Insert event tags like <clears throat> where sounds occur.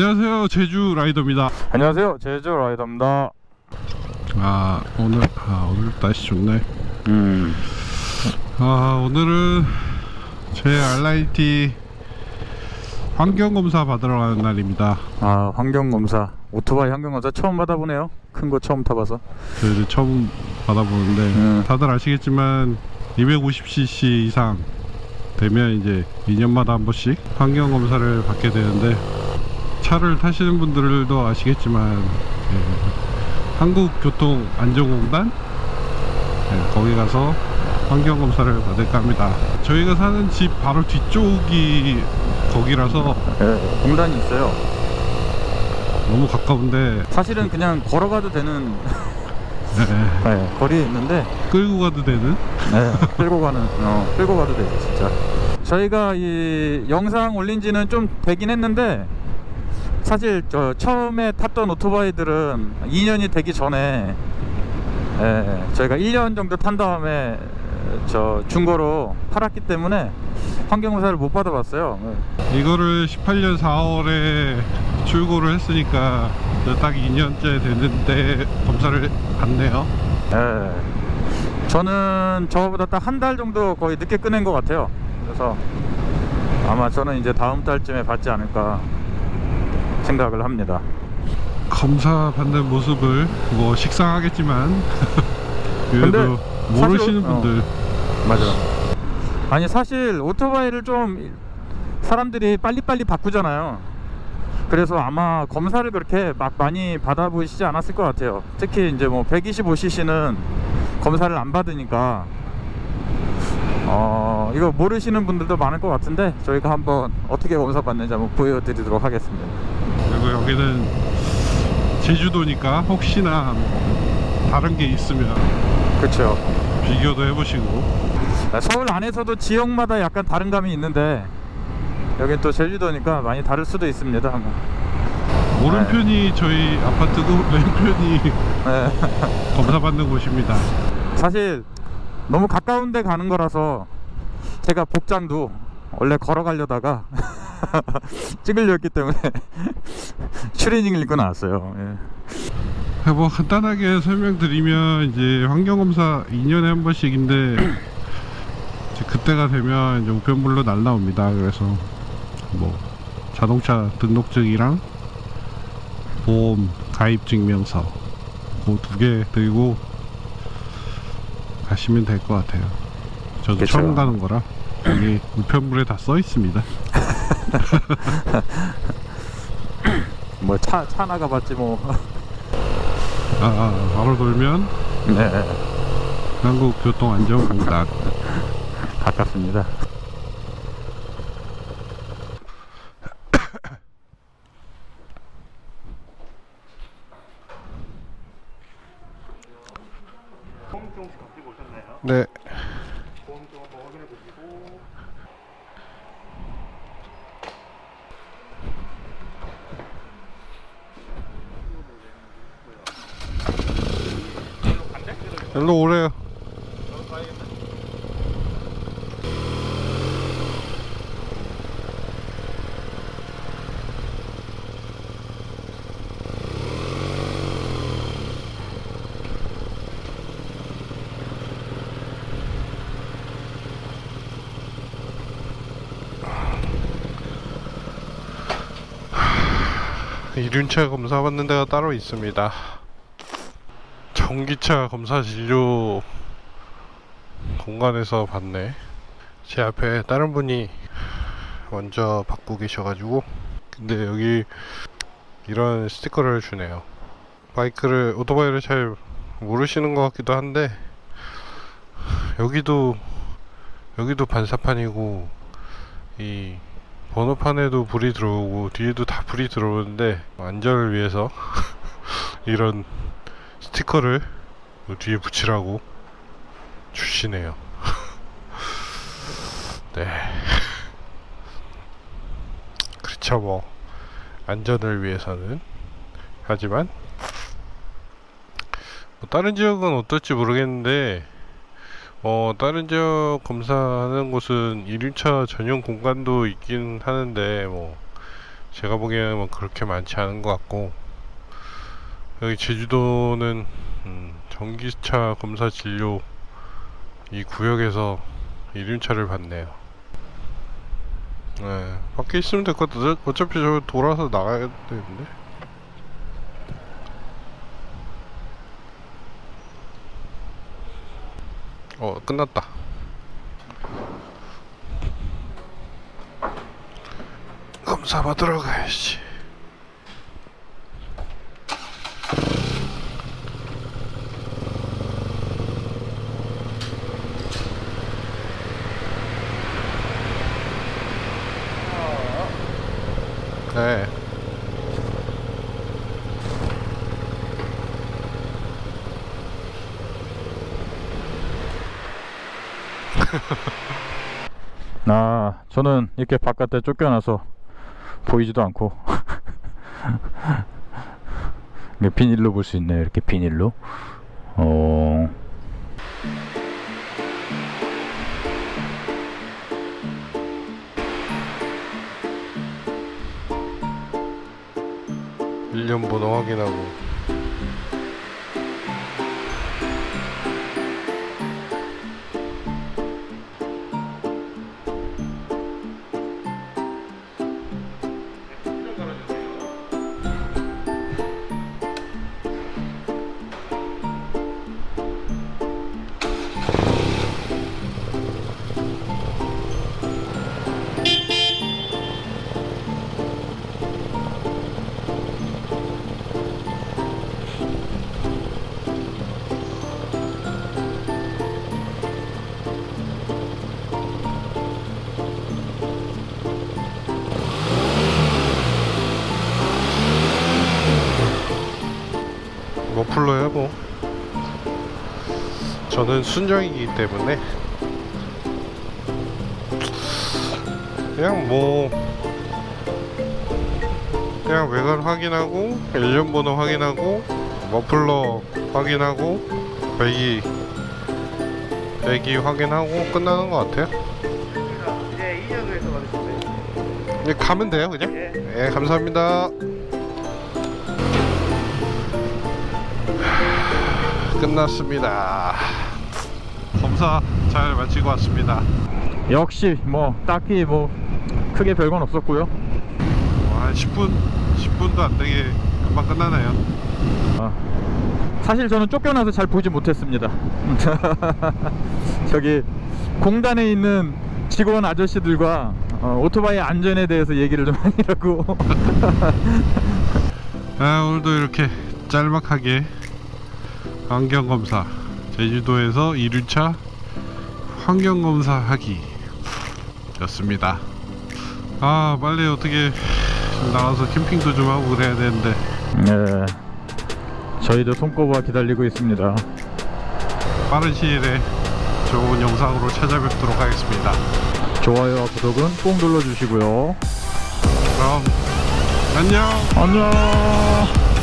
안녕하세요 제주 라이더입니다. 안녕하세요 제주 라이더입니다. 아 오늘 아 오늘 날씨 좋네. 음. 아 오늘은 제 RIT 환경검사 받으러 가는 날입니다. 아 환경검사. 오토바이 환경검사 처음 받아보네요. 큰 거 처음 타봐서. 저 이제 처음 받아보는데 음. 다들 아시겠지만 250cc 이상 되면 이제 2년마다 한 번씩 환경검사를 받게 되는데 차를 타시는 분들도 아시겠지만 예, 한국교통안전공단 예, 거기 가서 환경검사를 받을까 합니다. 저희가 사는 집 바로 뒤쪽이 거기라서 예, 공단이 있어요. 너무 가까운데. 사실은 그냥 걸어가도 되는 예, 예, 예, 거리에 있는데. 끌고 가도 되는? 예, 끌고 가는 어, 끌고 가도 되죠 진짜. 저희가 이 영상 올린 지는 좀 되긴 했는데 사실 저 처음에 탔던 오토바이들은 2년이 되기 전에 예, 저희가 1년 정도 탄 다음에 저 중고로 팔았기 때문에 환경검사를 못 받아봤어요 이거를 18년 4월에 출고를 했으니까 딱 2년째 됐는데 검사를 받네요. 예. 저는 저보다 딱 한 달 정도 거의 늦게 꺼낸 것 같아요. 그래서 아마 저는 이제 다음 달쯤에 받지 않을까 생각을 합니다. 검사 받는 모습을 뭐 식상하겠지만 <laughs> 그래도 모르시는 어. 분들 맞아. 아니 사실 오토바이를 좀 사람들이 빨리빨리 바꾸잖아요. 그래서 아마 검사를 그렇게 막 많이 받아보시지 않았을 것 같아요. 특히 이제 뭐 125cc는 검사를 안 받으니까 어 이거 모르시는 분들도 많을 것 같은데 저희가 한번 어떻게 검사 받는지 한번 보여드리도록 하겠습니다. 그리고 여기는 제주도니까 혹시나 뭐 다른 게 있으면 그렇죠. 비교도 해보시고 서울 안에서도 지역마다 약간 다른 감이 있는데 여긴 또 제주도니까 많이 다를 수도 있습니다. 한번. 오른편이 저희 아파트고 <laughs> 왼편이 네. <laughs> 검사 받는 곳입니다. 사실 너무 가까운 데 가는 거라서 제가 복장도 원래 걸어가려다가 <laughs> 찍으려 했기 때문에 <laughs> 추리닝을 입고 나왔어요. 예. 뭐 간단하게 설명드리면 이제 환경검사 2년에 한 번씩인데 <clears throat> 이제 그때가 되면 이제 우편물로 날라옵니다. 그래서 뭐 자동차 등록증이랑 보험 가입 증명서 그두개 들고 가시면 될 것 같아요. 저도 그쵸. 처음 가는 거라 여기 우편물에 다 써 있습니다. <laughs> <laughs> 뭐 차 차 나가봤지 뭐. <laughs> 아, 아 바로 돌면 네. 한국 교통 안전 공단 가깝습니다. <laughs> 보험 조금씩 가지고 오셨나요? 네. 보험 좀 한번 확인해 보시고 일로 오래요. 이륜차 검사 받는 데가 따로 있습니다. 전기차 검사 진료 공간에서 받네. 제 앞에 다른 분이 먼저 받고 계셔가지고 근데 여기 이런 스티커를 주네요. 바이크를 오토바이를 잘 모르시는 것 같기도 한데 여기도 여기도 반사판이고 이 번호판에도 불이 들어오고 뒤에도 다 불이 들어오는데 안전을 위해서 <laughs> 이런 스티커를 뭐 뒤에 붙이라고 주시네요. <laughs> 네. <laughs> 그렇죠 뭐 안전을 위해서는 하지만 뭐 다른 지역은 어떨지 모르겠는데 어 다른 지역 검사하는 곳은 이륜차 전용 공간도 있긴 하는데 뭐 제가 보기에는 뭐 그렇게 많지 않은 것 같고 여기 제주도는 음, 전기차 검사 진료 이 구역에서 이륜차를 받네요. 네, 밖에 있으면 될 것 같아. 어차피 저 돌아서 나가야 되는데. 어, 끝났다. 검사 받으러 가야지. 네. 아, 저는 이렇게 바깥에 쫓겨나서 보이지도 않고 비닐로 볼 수 있네요. 이렇게 비닐로. 어. 일련 번호 확인하고. 머플러야 뭐. 저는 순정이기 때문에 그냥 뭐 그냥 외관 확인하고 일련 번호 확인하고 머플러 확인하고 배기 배기 확인하고 끝나는 것 같아요. 이제 2년에서 받으셨어요. 이제 가면 돼요, 그냥. 예. 네, 감사합니다. 끝났습니다. 검사 잘 마치고 왔습니다. 역시 뭐 딱히 뭐 크게 별건 없었고요. 한 10분, 10분도 안 되게 금방 끝나네요. 아, 사실 저는 쫓겨나서 잘 보지 못했습니다. <laughs> 저기 공단에 있는 직원 아저씨들과 어, 오토바이 안전에 대해서 얘기를 좀 <laughs> 하느라고 아, 오늘도 이렇게 짤막하게 환경검사 제주도에서 2륜차 환경검사 하기 였습니다. 아, 빨리 어떻게 좀 나가서 캠핑도 좀 하고 그래야 되는데 네, 저희도 손꼽아 기다리고 있습니다. 빠른 시일에 좋은 영상으로 찾아뵙도록 하겠습니다. 좋아요와 구독은 꼭 눌러주시고요. 그럼 안녕. 안녕.